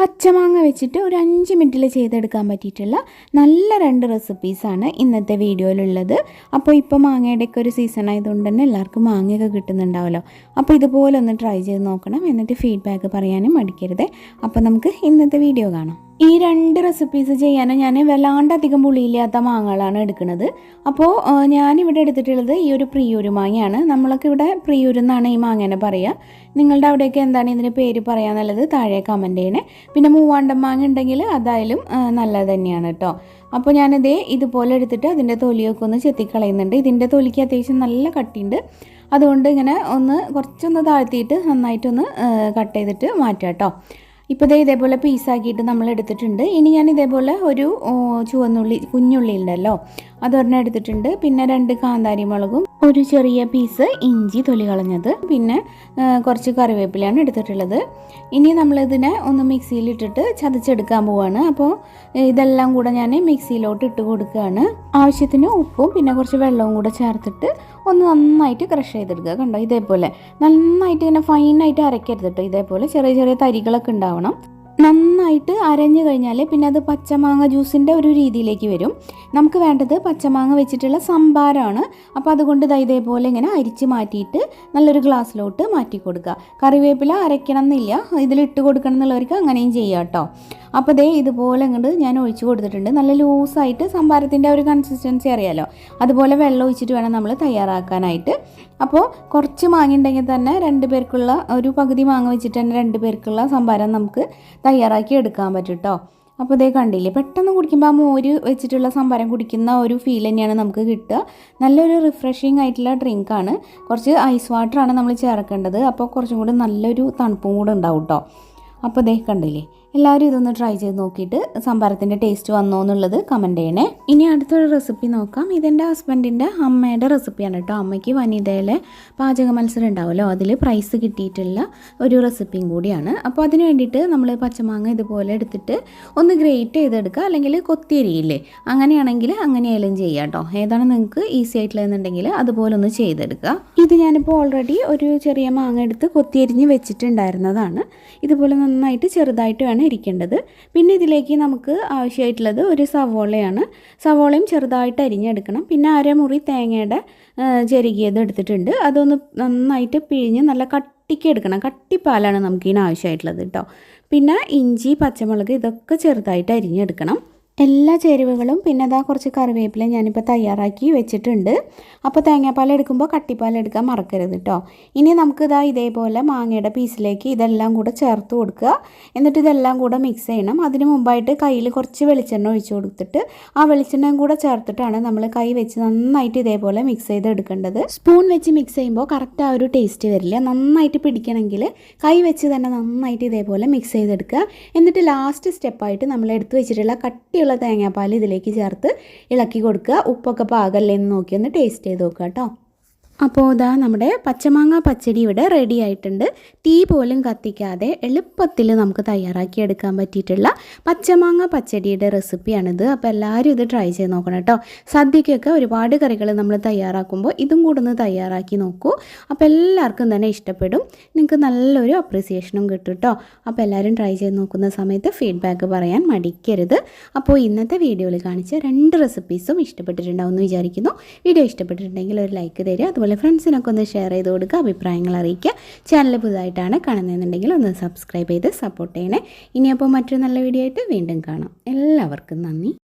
പച്ചമാങ്ങ വെച്ചിട്ട് ഒരു അഞ്ച് മിനിറ്റിൽ ചെയ്തെടുക്കാൻ പറ്റിയിട്ടുള്ള നല്ല രണ്ട് റെസിപ്പീസാണ് ഇന്നത്തെ വീഡിയോയിലുള്ളത്. അപ്പോൾ ഇപ്പോൾ മാങ്ങയുടെയൊക്കെ ഒരു സീസൺ ആയതുകൊണ്ട് തന്നെ എല്ലാവർക്കും മാങ്ങയൊക്കെ കിട്ടുന്നുണ്ടാവുമല്ലോ അപ്പോൾ ഇതുപോലെ ഒന്ന് ട്രൈ ചെയ്ത് നോക്കണം. എന്നിട്ട് ഫീഡ്ബാക്ക് പറയാനും മടിക്കരുത്. അപ്പോൾ നമുക്ക് ഇന്നത്തെ വീഡിയോ കാണാം. ഈ രണ്ട് റെസിപ്പീസ് ചെയ്യാനും ഞാൻ വല്ലാണ്ട് അധികം പുളിയില്ലാത്ത മാങ്ങകളാണ് എടുക്കുന്നത്. അപ്പോൾ ഞാനിവിടെ എടുത്തിട്ടുള്ളത് ഈ ഒരു പ്രിയൂര് മാങ്ങയാണ്. നമ്മളൊക്കെ ഇവിടെ പ്രിയൂര് എന്നാണ് ഈ മാങ്ങേനെ പറയുക നിങ്ങളുടെ അവിടെയൊക്കെ എന്താണ് ഇതിന് പേര് പറയാന്നുള്ളത് താഴെ കമന്റ് ചെയ്യണേ. പിന്നെ മൂവാണ്ടം മാങ്ങ ഉണ്ടെങ്കിൽ അതായാലും നല്ലത് തന്നെയാണ് കേട്ടോ. അപ്പോൾ ഞാനിതേ ഇതുപോലെ എടുത്തിട്ട് അതിന്റെ തൊലിയൊക്കെ ഒന്ന് ചെത്തിക്കളയുന്നുണ്ട്. ഇതിന്റെ തൊലിക്ക് അത്യാവശ്യം നല്ല കട്ടിയുണ്ട്. അതുകൊണ്ട് ഇങ്ങനെ ഒന്ന് കുറച്ചൊന്ന് താഴ്ത്തിയിട്ട് നന്നായിട്ടൊന്ന് കട്ട് ചെയ്തിട്ട് മാറ്റാം കേട്ടോ. ഇപ്പോൾ ദേ ഇതേപോലെ പീസാക്കിയിട്ട് നമ്മൾ എടുത്തിട്ടുണ്ട് ഇനി ഞാൻ ഇതേപോലെ ഒരു ചുവന്നുള്ളി കുഞ്ഞുള്ളി ഉണ്ടല്ലോ. അതൊരെണ്ണം എടുത്തിട്ടുണ്ട്. പിന്നെ രണ്ട് കാന്താരി മുളകും ഒരു ചെറിയ പീസ് ഇഞ്ചി തൊലി കളഞ്ഞത്. പിന്നെ കുറച്ച് കറിവേപ്പിലയാണ് എടുത്തിട്ടുള്ളത്. ഇനി നമ്മളിതിനെ ഒന്ന് മിക്സിയിലിട്ടിട്ട് ചതച്ചെടുക്കാൻ പോവാണ്. അപ്പോൾ ഇതെല്ലാം കൂടെ ഞാൻ മിക്സിയിലോട്ട് ഇട്ട് കൊടുക്കുകയാണ്. ആവശ്യത്തിന് ഉപ്പും പിന്നെ കുറച്ച് വെള്ളവും കൂടെ ചേർത്തിട്ട് ഒന്ന് നന്നായിട്ട് ക്രഷ് ചെയ്തെടുക്കുക. കണ്ടോ? ഇതേപോലെ. നന്നായിട്ട് ഇങ്ങനെ ഫൈനായിട്ട് അരക്കരുത് കേട്ടോ ഇതേപോലെ ചെറിയ ചെറിയ തരികളൊക്കെ ഉണ്ടാവണം. നന്നായിട്ട് അരഞ്ഞു കഴിഞ്ഞാൽ പിന്നെ അത് പച്ചമാങ്ങ ജ്യൂസിന്റെ ഒരു രീതിയിലേക്ക് വരും. നമുക്ക് വേണ്ടത് പച്ചമാങ്ങ വെച്ചിട്ടുള്ള സംഭാരമാണ് അപ്പോൾ അതുകൊണ്ട് ദാ ഇതേപോലെ ഇങ്ങനെ അരിച്ച് മാറ്റിയിട്ട് നല്ലൊരു ഗ്ലാസ്സിലോട്ട് മാറ്റി കൊടുക്കുക കറിവേപ്പില അരയ്ക്കണം എന്നില്ല ഇതിലിട്ട് കൊടുക്കണം എന്നുള്ളവർക്ക് അങ്ങനെയും ചെയ്യാം കേട്ടോ. അപ്പോൾ ദേ ഇതുപോലെ അങ്ങോട്ട് ഞാൻ ഒഴിച്ചു കൊടുത്തിട്ടുണ്ട്. നല്ല ലൂസായിട്ട് സംഭാരത്തിന്റെ ഒരു കൺസിസ്റ്റൻസി അറിയാലോ? അതുപോലെ വെള്ളം ഒഴിച്ചിട്ട് വേണം നമ്മൾ തയ്യാറാക്കാനായിട്ട്. അപ്പോൾ കുറച്ച് മാങ്ങ ഉണ്ടെങ്കിൽ തന്നെ രണ്ട് പേർക്കുള്ള ഒരു പകുതി മാങ്ങ വെച്ചിട്ട് തന്നെ രണ്ട് പേർക്കുള്ള സംഭാരം നമുക്ക് തയ്യാറാക്കി എടുക്കാൻ പറ്റും കേട്ടോ അപ്പോൾ ഇതേ കണ്ടില്ലേ പെട്ടെന്ന് കുടിക്കുമ്പോൾ ആ മോര് വെച്ചിട്ടുള്ള സംഭാരം കുടിക്കുന്ന ഒരു ഫീൽ തന്നെയാണ് നമുക്ക് കിട്ടുക. നല്ലൊരു റിഫ്രഷിങ് ആയിട്ടുള്ള ഡ്രിങ്കാണ് കുറച്ച് ഐസ് വാട്ടറാണ് നമ്മൾ ചേർക്കേണ്ടത്. അപ്പോൾ കുറച്ചും കൂടി നല്ലൊരു തണുപ്പും കൂടെ ഉണ്ടാവും കേട്ടോ അപ്പോൾ ഇതേ കണ്ടില്ലേ എല്ലാവരും ഇതൊന്ന് ട്രൈ ചെയ്ത് നോക്കിയിട്ട് സംഭാരത്തിന്റെ ടേസ്റ്റ് വന്നോ എന്നുള്ളത് കമന്റ് ചെയ്യണേ. ഇനി അടുത്തൊരു റെസിപ്പി നോക്കാം. ഇതെന്റെ ഹസ്ബൻഡിന്റെ അമ്മയുടെ റെസിപ്പിയാണ് കേട്ടോ. അമ്മയ്ക്ക് വനിതയിലെ പാചക മത്സരം ഉണ്ടാവുമല്ലോ. അതിൽ പ്രൈസ് കിട്ടിയിട്ടുള്ള ഒരു റെസിപ്പിയും കൂടിയാണ്. അപ്പോൾ അതിന് വേണ്ടിയിട്ട് നമ്മൾ പച്ചമാങ്ങ ഇതുപോലെ എടുത്തിട്ട് ഒന്ന് ഗ്രേറ്റ് ചെയ്തെടുക്കുക. അല്ലെങ്കിൽ കൊത്തിയരിയില്ലേ അങ്ങനെയാണെങ്കിൽ അങ്ങനെയായാലും ചെയ്യാം കേട്ടോ. ഏതാണ് നിങ്ങൾക്ക് ഈസി ആയിട്ടുള്ളതെന്നുണ്ടെങ്കിൽ അതുപോലെ ഒന്ന് ചെയ്തെടുക്കുക. ഇത് ഞാനിപ്പോൾ ഓൾറെഡി ഒരു ചെറിയ മാങ്ങ എടുത്ത് കൊത്തിയരിഞ്ഞ് വെച്ചിട്ടുണ്ടായിരുന്നതാണ്. ഇതുപോലെ നന്നായിട്ട് ചെറുതായിട്ട് ഇരിക്കേണ്ടത്. പിന്നെ ഇതിലേക്ക് നമുക്ക് ആവശ്യമായിട്ടുള്ളത് ഒരു സവോളയാണ്. സവോളയും ചെറുതായിട്ട് അരിഞ്ഞെടുക്കണം. പിന്നെ അരമുറി തേങ്ങയുടെ ചെരുകിയത് എടുത്തിട്ടുണ്ട്. അതൊന്ന് നന്നായിട്ട് പിഴിഞ്ഞ് നല്ല കട്ടിക്ക് എടുക്കണം. കട്ടിപ്പാലാണ് നമുക്കിതിന് ആവശ്യമായിട്ടുള്ളത് കേട്ടോ. പിന്നെ ഇഞ്ചി പച്ചമുളക് ഇതൊക്കെ ചെറുതായിട്ട് അരിഞ്ഞെടുക്കണം. എല്ലാ ചേരുവകളും പിന്നെ അതാ കുറച്ച് കറിവേപ്പില ഞാനിപ്പോൾ തയ്യാറാക്കി വെച്ചിട്ടുണ്ട്. അപ്പോൾ തേങ്ങാപ്പാൽ എടുക്കുമ്പോൾ കട്ടിപ്പാൽ എടുക്കാൻ മറക്കരുത് കേട്ടോ ഇനി നമുക്കിതാ ഇതേപോലെ മാങ്ങയുടെ പീസിലേക്ക് ഇതെല്ലാം കൂടെ ചേർത്ത് കൊടുക്കുക. എന്നിട്ട് ഇതെല്ലാം കൂടെ മിക്സ് ചെയ്യണം. അതിന് മുമ്പായിട്ട് കയ്യിൽ കുറച്ച് വെളിച്ചെണ്ണ ഒഴിച്ചു കൊടുത്തിട്ട് ആ വെളിച്ചെണ്ണയും കൂടെ ചേർത്തിട്ടാണ് നമ്മൾ കൈ വെച്ച് നന്നായിട്ട് ഇതേപോലെ മിക്സ് ചെയ്ത് എടുക്കേണ്ടത് സ്പൂൺ വെച്ച് മിക്സ് ചെയ്യുമ്പോൾ കറക്റ്റ് ആ ഒരു ടേസ്റ്റ് വരില്ല. നന്നായിട്ട് പിടിക്കണമെങ്കിൽ കൈ വെച്ച് തന്നെ നന്നായിട്ട് ഇതേപോലെ മിക്സ് ചെയ്തെടുക്കുക. എന്നിട്ട് ലാസ്റ്റ് സ്റ്റെപ്പായിട്ട് നമ്മൾ എടുത്തു വെച്ചിട്ടുള്ള കട്ടിയുള്ള തേങ്ങാപ്പാൽ ഇതിലേക്ക് ചേർത്ത് ഇളക്കി കൊടുക്കുക. ഉപ്പൊക്കെ പാകല്ലേ എന്ന് നോക്കി ഒന്ന് ടേസ്റ്റ് ചെയ്ത് നോക്കുക കേട്ടോ. അപ്പോൾ ഇതാ നമ്മുടെ പച്ചമാങ്ങ പച്ചടി ഇവിടെ റെഡി ആയിട്ടുണ്ട്. തീ പോലും കത്തിക്കാതെ എളുപ്പത്തിൽ നമുക്ക് തയ്യാറാക്കി എടുക്കാൻ പറ്റിയിട്ടുള്ള പച്ചമാങ്ങ പച്ചടിയുടെ റെസിപ്പിയാണിത് അപ്പോൾ എല്ലാവരും ഇത് ട്രൈ ചെയ്ത് നോക്കണം കേട്ടോ. സദ്യക്കൊക്കെ ഒരുപാട് കറികൾ നമ്മൾ തയ്യാറാക്കുമ്പോൾ ഇതും കൂടെ ഒന്ന് തയ്യാറാക്കി നോക്കൂ. അപ്പോൾ എല്ലാവർക്കും തന്നെ ഇഷ്ടപ്പെടും. നിങ്ങൾക്ക് നല്ലൊരു അപ്രിസിയേഷനും കിട്ടും കേട്ടോ. അപ്പോൾ എല്ലാവരും ട്രൈ ചെയ്ത് നോക്കുന്ന സമയത്ത് ഫീഡ്ബാക്ക് പറയാൻ മടിക്കരുത്. അപ്പോൾ ഇന്നത്തെ വീഡിയോയിൽ കാണിച്ച രണ്ട് റെസിപ്പീസും ഇഷ്ടപ്പെട്ടിട്ടുണ്ടാവും എന്ന് വിചാരിക്കുന്നു. വീഡിയോ ഇഷ്ടപ്പെട്ടിട്ടുണ്ടെങ്കിൽ ഒരു ലൈക്ക് തരിക അതുപോലെ ഫ്രണ്ട്സിനൊക്കെ ഒന്ന് ഷെയർ ചെയ്ത് കൊടുക്കുക അഭിപ്രായങ്ങൾ അറിയിക്കുക. ചാനൽ പുതുതായിട്ടാണ് കാണുന്നതെന്നുണ്ടെങ്കിൽ ഒന്ന് സബ്സ്ക്രൈബ് ചെയ്ത് സപ്പോർട്ട് ചെയ്യണേ. ഇനിയപ്പോൾ മറ്റൊരു നല്ല വീഡിയോ ആയിട്ട് വീണ്ടും കാണാം. എല്ലാവർക്കും നന്ദി.